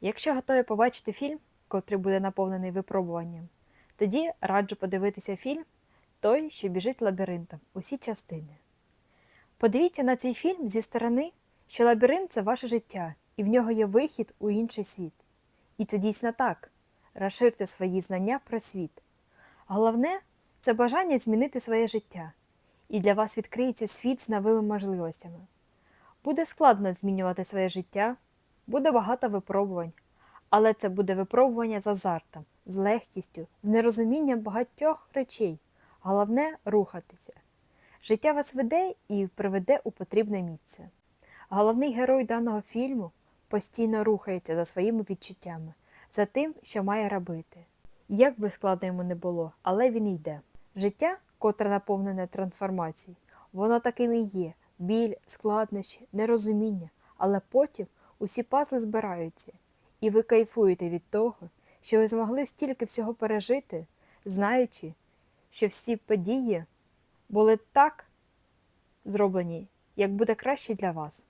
Якщо готові побачити фільм, котрий буде наповнений випробуванням, тоді раджу подивитися фільм Той, що біжить лабіринтом, усі частини. Подивіться на цей фільм зі сторони, що лабіринт це ваше життя, і в нього є вихід у інший світ. І це дійсно так. Розширте свої знання про світ. Головне це бажання змінити своє життя, і для вас відкриється світ з новими можливостями. Буде складно змінювати своє життя, буде багато випробувань, але це буде випробування з азартом, з легкістю, з нерозумінням багатьох речей. Головне рухатися. Життя вас веде і приведе у потрібне місце. Головний герой даного фільму постійно рухається за своїми відчуттями, за тим, що має робити. Як би складно йому не було, але він йде. Життя, котре наповнене трансформацією, воно таким і є: біль, складнощі, нерозуміння, але потім усі пазли збираються, і ви кайфуєте від того, що ви змогли стільки всього пережити, знаючи, що всі події були так зроблені, як буде краще для вас.